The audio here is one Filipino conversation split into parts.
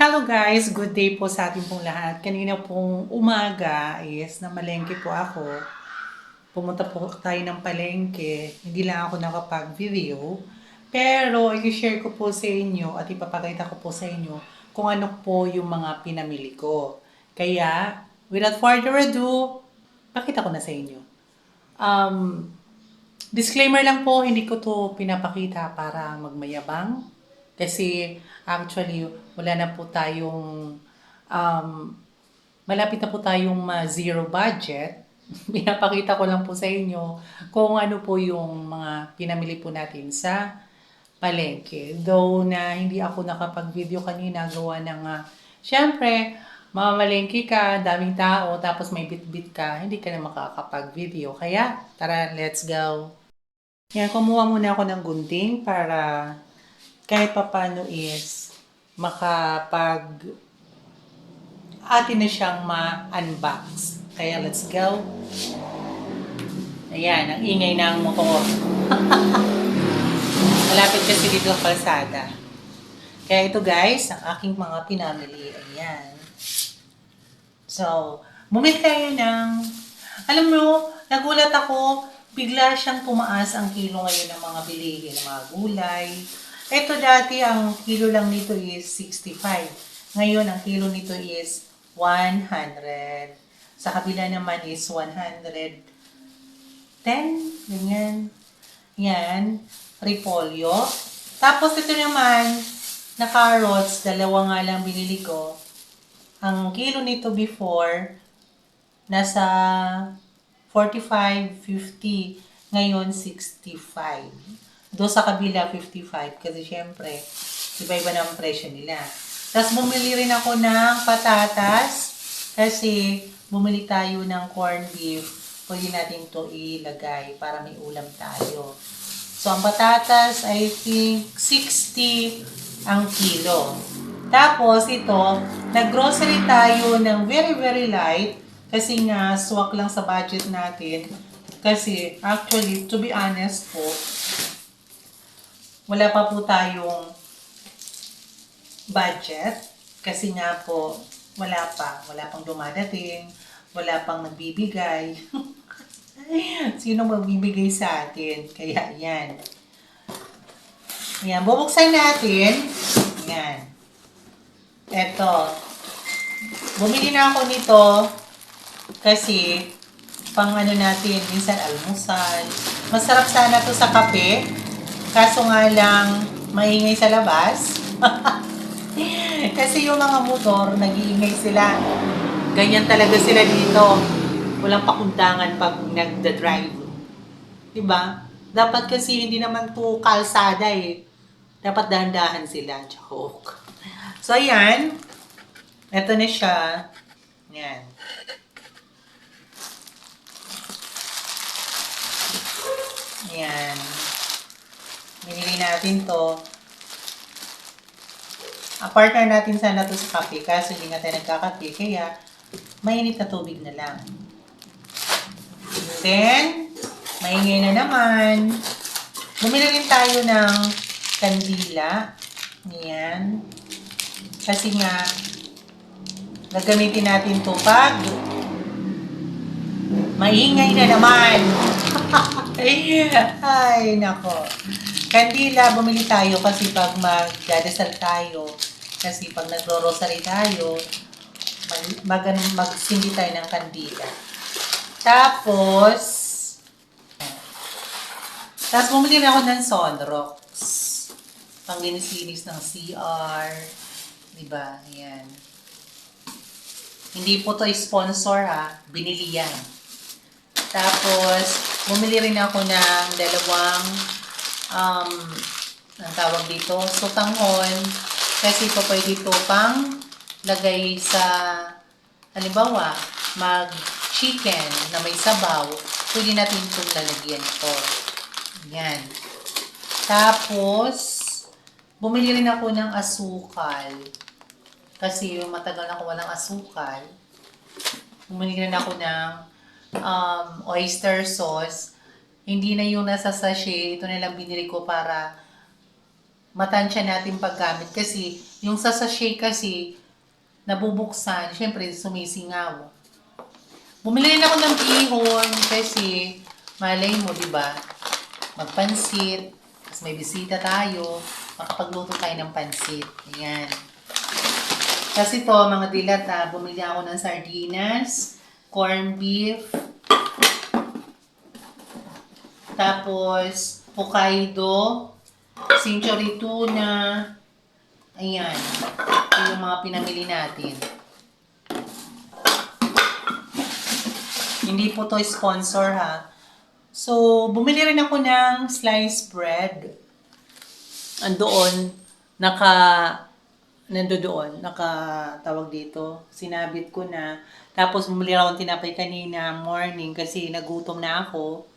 Hello guys! Good day po sa ating pong lahat. Kanina pong umaga is namalengke po ako. Pumunta po tayo ng palengke. Hindi lang ako nakapag-video. Pero i-share ko po sa inyo at ipapakita ko po sa inyo kung ano po yung mga pinamili ko. Kaya, without further ado, pakita ko na sa inyo. Um, disclaimer lang po, hindi ko to pinapakita para magmayabang. Kasi actually, wala na po tayong, um, malapit na po tayong ma zero budget. Pinapakita ko lang po sa inyo kung ano po yung mga pinamili po natin sa palengke. Though na hindi ako nakapag-video kanina, gawa ng, uh, syempre, mamamalengke ka, daming tao, tapos may bit-bit ka, hindi ka na makakapag-video. Kaya, tara, let's go! Yan, kumuha muna ako ng gunting para kahit papano is makapag atin na siyang ma-unbox. Kaya let's go. Ayan, ang ingay ng motor. Malapit kasi dito ang kalsada. Kaya ito guys, ang aking mga pinamili. Ayan. So, bumili tayo ng, alam mo, nagulat ako, bigla siyang tumaas ang kilo ngayon ng mga bilihin, ng mga gulay. Ito dati, ang kilo lang nito is 65. Ngayon, ang kilo nito is 100. Sa kabila naman is 110. Ganyan. Yan. Repolyo. Tapos ito naman, na carrots, dalawa nga lang binili ko. Ang kilo nito before, nasa 45, 50. Ngayon, 65. Doon sa kabila, 55. Kasi syempre, iba-iba na ang presyo nila. Tapos bumili rin ako ng patatas. Kasi bumili tayo ng corned beef. Pwede natin to ilagay para may ulam tayo. So, ang patatas, I think, 60 ang kilo. Tapos, ito, nag-grocery tayo ng very, very light. Kasi nga, swak lang sa budget natin. Kasi, actually, to be honest po, wala pa po tayong budget. Kasi nga po, wala pa. Wala pang dumadating. Wala pang nagbibigay. Sino magbibigay sa atin? Kaya, yan. Yan, bubuksan natin. Yan. Eto. Bumili na ako nito kasi pang ano natin, minsan almusal. Masarap sana to sa kape. Kaso nga lang, maingay sa labas. kasi yung mga motor, nag-iingay sila. Ganyan talaga sila dito. Walang pakundangan pag nagda-drive. Diba? Dapat kasi hindi naman to kalsada eh. Dapat dahan-dahan sila. Joke. So, ayan. Ito na siya. Yan. Yan. Binili natin to. Ang partner natin sana to sa kape kaso hindi tayo nagkakape kaya mainit na tubig na lang. Then, maingay na naman. Bumili rin tayo ng kandila. Yan. Kasi nga, gagamitin natin to pag maingay na naman. Ay, nako. Kandila, bumili tayo kasi pag magdadasal tayo, kasi pag nagro-rosary tayo, mag, mag, ano, magsindi tayo ng kandila. Tapos, tapos bumili na ako ng Sonrox. Panglinis-linis ng CR. Diba? Ayan. Hindi po to sponsor ha. Binili yan. Tapos, bumili rin ako ng dalawang um, ang tawag dito, sutanghon. Kasi po pwede ito pang lagay sa, halimbawa, mag-chicken na may sabaw, pwede natin itong lalagyan ito. Yan. Tapos, bumili rin ako ng asukal. Kasi yung matagal na ako walang asukal. Bumili rin ako ng um, oyster sauce. Hindi na yung nasa sachet. Ito na lang binili ko para matansya natin paggamit. Kasi Yung sa sachet kasi, nabubuksan, syempre sumisingaw. Bumili rin ako ng bihon kasi malay mo, di ba? Magpansit, tapos may bisita tayo, makapagluto tayo ng pansit. Ayan. Kasi to, mga dilata, bumili ako ng sardinas, corned beef, tapos Hokkaido, century tuna, ayan. Ito yung mga pinamili natin. Hindi po to sponsor ha. So, bumili rin ako ng sliced bread. Andoon, naka, nandoon, naka, tawag dito, sinabit ko na. Tapos, bumili ako ng tinapay kanina morning kasi nagutom na ako.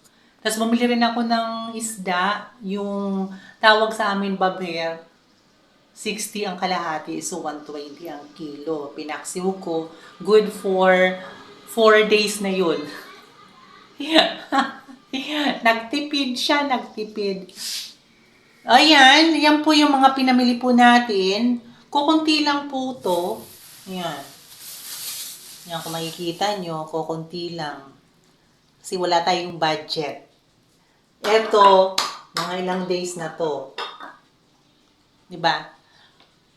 Tapos, bumili rin ako ng isda, yung tawag sa amin baber. 60 ang kalahati, so 120 ang kilo. Pinaksiw ko. Good for 4 days na yun. nagtipid siya, nagtipid. Ayan, yan po yung mga pinamili po natin. Kukunti lang po to. Ayan. Yan, kung makikita nyo, kukunti lang. Kasi wala tayong budget. Eto, mga ilang days na to. 'Di ba?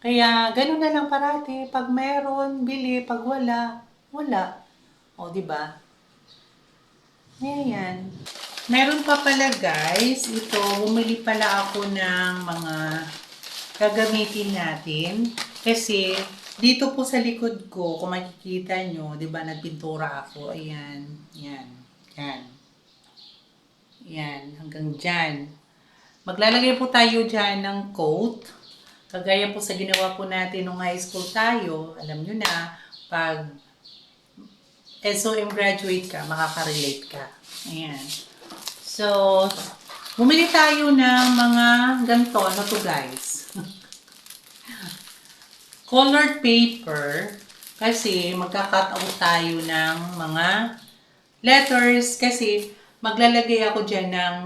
Kaya ganun na lang parati. Pag meron, bili. Pag wala, wala. O, 'di ba? Ayan. Meron pa pala guys, ito, bumili pala ako ng mga gagamitin natin. Kasi, dito po sa likod ko, kung makikita nyo, di ba, nagpintura ako. Ayan, yan, yan. Yan, hanggang dyan. Maglalagay po tayo dyan ng coat. Kagaya po sa ginawa po natin nung high school tayo, alam nyo na, pag SOM graduate ka, makaka-relate ka. Ayan. So, bumili tayo ng mga ganito. Ano to guys? Colored paper. Kasi magka-cut out tayo ng mga letters. Kasi maglalagay ako dyan ng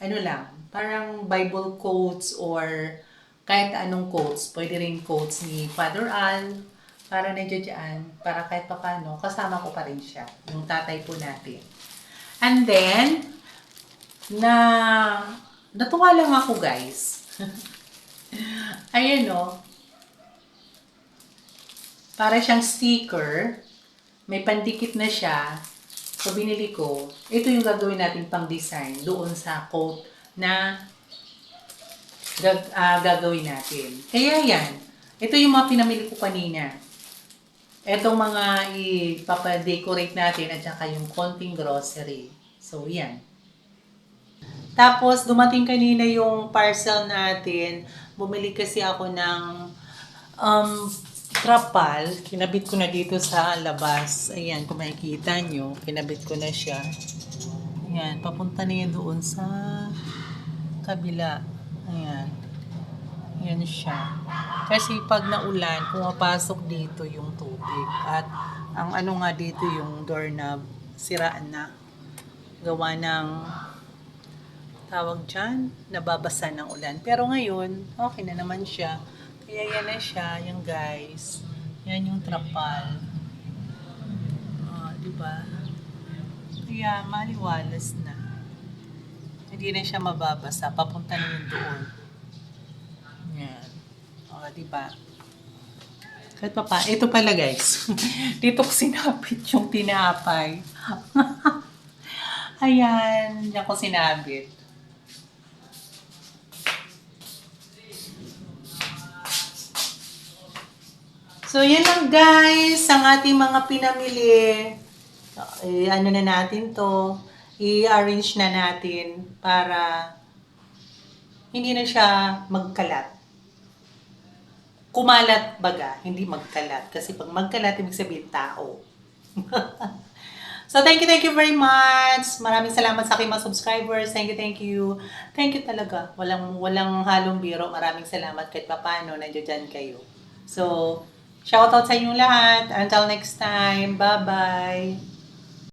ano lang, parang Bible quotes or kahit anong quotes. Pwede rin quotes ni Father Al, para nandiyan dyan, para kahit pa paano, kasama ko pa rin siya, yung tatay po natin. And then, na, natuwa lang ako guys. Ayan o. Para siyang sticker. May pandikit na siya. So, binili ko. Ito yung gagawin natin pang design doon sa coat na gag, ah, gagawin natin. Kaya yan. Ito yung mga pinamili ko kanina. Etong mga ipapadecorate natin at saka yung konting grocery. So, yan. Tapos, dumating kanina yung parcel natin. Bumili kasi ako ng um, trapal. Kinabit ko na dito sa labas. Ayan, kung makikita nyo, kinabit ko na siya. Ayan, papunta na yan doon sa kabila. Ayan. Yan siya. Kasi pag naulan, pumapasok dito yung tubig. At ang ano nga dito yung doorknob, siraan na. Gawa ng tawag dyan, nababasa ng ulan. Pero ngayon, okay na naman siya. Kaya yan na siya, yung guys. Yan yung trapal. Ah, di ba? Kaya maliwalas na. Hindi na siya mababasa. Papunta na yun doon. Yan. O, di ba? Kahit pa pa, ito pala guys. Dito ko sinapit yung tinapay. Ayan, diyan ko sinabit. So, yan lang guys, ang ating mga pinamili. Eh, ano na natin to, i-arrange na natin para hindi na siya magkalat. Kumalat baga, hindi magkalat. Kasi pag magkalat, ibig sabihin tao. so, thank you, thank you very much. Maraming salamat sa aking mga subscribers. Thank you, thank you. Thank you talaga. Walang, walang halong biro. Maraming salamat kahit papano. Nandiyo dyan kayo. So, shoutout sa inyong lahat. Until next time. Bye-bye.